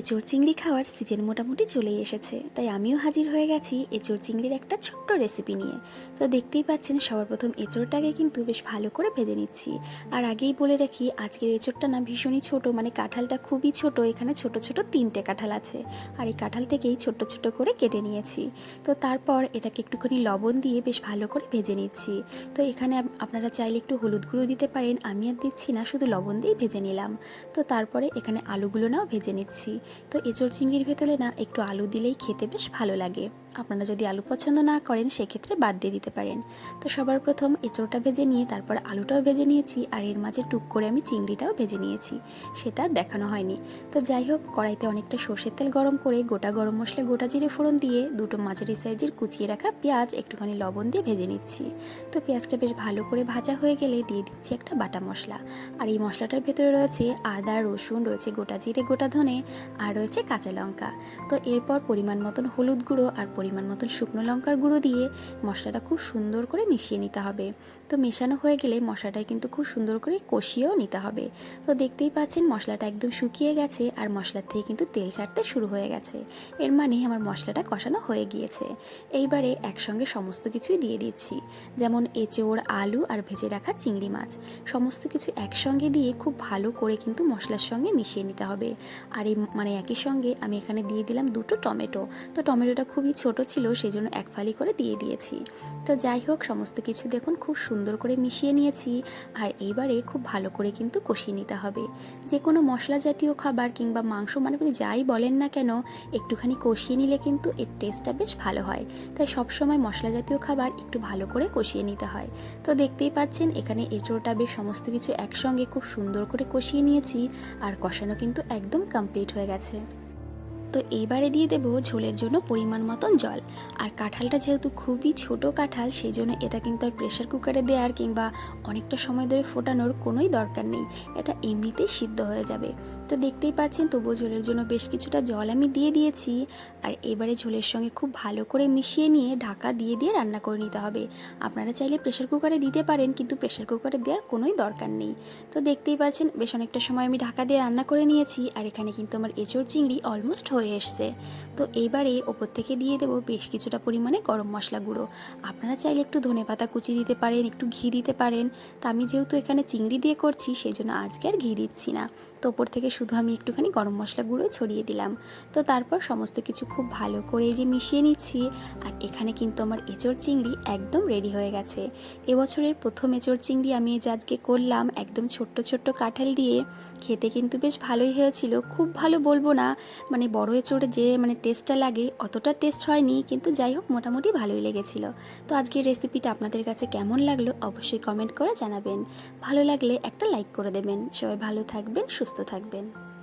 এঁচড় চিংড়ি খাওয়ার সিজন মোটামুটি চলেই এসেছে। তাই আমিও হাজির হয়ে গেছি এঁচড় চিংড়ির একটা ছোট্ট রেসিপি নিয়ে। তো দেখতেই পাচ্ছেন, সবার প্রথম এঁচড়টাকে কিন্তু বেশ ভালো করে ভেজে নিচ্ছি। আর আগেই বলে রাখি, আজকের এঁচড়টা না ভীষণই ছোট মানে কাঁঠালটা খুবই ছোট, এখানে ছোট ছোট তিনটে কাঁঠাল আছে। আর এই কাঁঠাল থেকেই ছোট ছোট করে কেটে নিয়েছি। তো তারপর এটাকে একটুখানি লবণ দিয়ে বেশ ভালো করে ভেজে নিচ্ছি। তো এখানে আপনারা চাইলে একটু হলুদ গুঁড়ো দিতে পারেন, আমি আর দিচ্ছি না, শুধু লবণ দিয়েই ভেজে নিলাম। তো তারপরে এখানে আলুগুলো নাও ভেজে নিচ্ছি। তো এঁচড় চিংড়ির ভেতরে না একটু আলু দিলেই খেতে বেশ ভালো লাগে। আপনারা যদি আলু পছন্দ না করেন, সেক্ষেত্রে বাদ দিয়ে দিতে পারেন। তো সবার প্রথম এঁচড়টা ভেজে নিয়ে তারপর আলুটাও ভেজে নিয়েছি আর এর মাঝে টুক করে আমি চিংড়িটাও ভেজে নিয়েছি। সেটা দেখানো হয়নি। তো যাই হোক, কড়াইতে অনেকটা সর্ষের তেল গরম করে গোটা গরম মশলা, গোটা জিরে ফোড়ন দিয়ে দুটো মাঝারি সাইজের কুচিয়ে রাখা পেঁয়াজ একটুখানি লবণ দিয়ে ভেজে নিচ্ছি। তো পেঁয়াজটা বেশ ভালো করে ভাজা হয়ে গেলে দিয়ে দিচ্ছি একটা বাটা মশলা। আর এই মশলাটার ভেতরে রয়েছে আদা, রসুন, রয়েছে গোটা জিরে, গোটা ধনে আর রয়েছে কাঁচা লঙ্কা। তো এরপর পরিমাণ মতন হলুদ গুঁড়ো আর পরিমাণ মতন শুকনো লঙ্কার গুঁড়ো দিয়ে মশলাটা খুব সুন্দর করে মিশিয়ে নিতে হবে। তো মেশানো হয়ে গেলে মশলাটা কিন্তু খুব সুন্দর করে কষিয়েও নিতে হবে। তো দেখতেই পাচ্ছেন মশলাটা একদম শুকিয়ে গেছে আর মশলার থেকে কিন্তু তেল ছাড়তে শুরু হয়ে গেছে। এর মানে আমার মশলাটা কষানো হয়ে গিয়েছে। এইবারে একসঙ্গে সমস্ত কিছুই দিয়ে দিচ্ছি। যেমন এঁচোড়, আলু আর ভেজে রাখা চিংড়ি মাছ। সমস্ত কিছু একসঙ্গে দিয়ে খুব ভালো করে কিন্তু মশলার সঙ্গে মিশিয়ে নিতে হবে। আর এই মানে একই সঙ্গে আমি এখানে দিয়ে দিলাম দুটো টমেটো। তো টমেটোটা খুবই ছোট ছিল সেই জন্য এক ফালি করে দিয়ে দিয়েছি। তো যাই হোক, সমস্ত কিছু দেখুন, খুব সুন্দর করে মিশিয়ে নিয়েছি। আর এইবারে খুব ভালো করে কিন্তু কষিয়ে নিতে হবে। যে কোনো মশলা জাতীয় খাবার কিংবা মাংস মানে আপনি যাই বলেন না কেন, একটুখানি কষিয়ে নিলে কিন্তু এর টেস্টটা বেশ ভালো হয়। তাই সবসময় মশলা জাতীয় খাবার একটু ভালো করে কষিয়ে নিতে হয়। তো দেখতেই পাচ্ছেন, এখানে এঁচোড়টা বেশ সমস্ত কিছু একসঙ্গে খুব সুন্দর করে কষিয়ে নিয়েছি। আর কষানো কিন্তু একদম কমপ্লিট হয়ে গেছে। তো এইবারে দিয়ে দেবো ঝোলের জন্য পরিমাণ মতন জল। আর কাঁঠালটা যেহেতু খুবই ছোট কাঁঠাল সেই জন্য এটা কিন্তু আর প্রেশার কুকারে দেওয়ার কিংবা অনেকটা সময় ধরে ফোটানোর কোনোই দরকার নেই। এটা এমনিতেই সিদ্ধ হয়ে যাবে। তো দেখতেই পাচ্ছেন, তবুও ঝোলের জন্য বেশ কিছুটা জল আমি দিয়ে দিয়েছি। আর এবারে ঝোলের সঙ্গে খুব ভালো করে মিশিয়ে নিয়ে ঢাকা দিয়ে দিয়ে রান্না করে নিতে হবে। আপনারা চাইলে প্রেশার কুকারে দিতে পারেন, কিন্তু প্রেশার কুকারে দেওয়ার কোনোই দরকার নেই। তো দেখতেই পাচ্ছেন, বেশ অনেকটা সময় আমি ঢাকা দিয়ে রান্না করে নিয়েছি। আর এখানে কিন্তু আমার এঁচড় চিংড়ি অলমোস্ট হয়ে এসছে। তো এইবারে ওপর থেকে দিয়ে দেবো বেশ কিছুটা পরিমাণে গরম মশলা গুঁড়ো। আপনারা চাইলে একটু ধনে পাতা কুচি দিতে পারেন, একটু ঘি দিতে পারেন। তা আমি যেহেতু এখানে চিংড়ি দিয়ে করছি সেই জন্য আজকে আর ঘি দিচ্ছি না। তো ওপর থেকে শুধু আমি একটুখানি গরম মশলা গুঁড়ো ছড়িয়ে দিলাম। তো তারপর সমস্ত কিছু খুব ভালো করে যে মিশিয়ে নিচ্ছি। আর এখানে কিন্তু আমার এঁচড় চিংড়ি একদম রেডি হয়ে গেছে। এবছরের প্রথম এঁচড় চিংড়ি আমি যে আজকে করলাম, একদম ছোট্ট ছোট্ট কাঁঠাল দিয়ে। খেতে কিন্তু বেশ ভালোই হয়েছিল। খুব ভালো বলব না মানে বড় এঁচড়ে যে মানে টেস্টটা লাগে, অতটা টেস্ট হয়নি, কিন্তু যাই হোক, মোটামুটি ভালোই লেগেছিল। তো আজকের রেসিপিটা আপনাদের কাছে কেমন লাগল অবশ্যই কমেন্ট করে জানাবেন। ভালো লাগলে একটা লাইক করে দেবেন। সবাই ভালো থাকবেন, সুস্থ থাকবেন।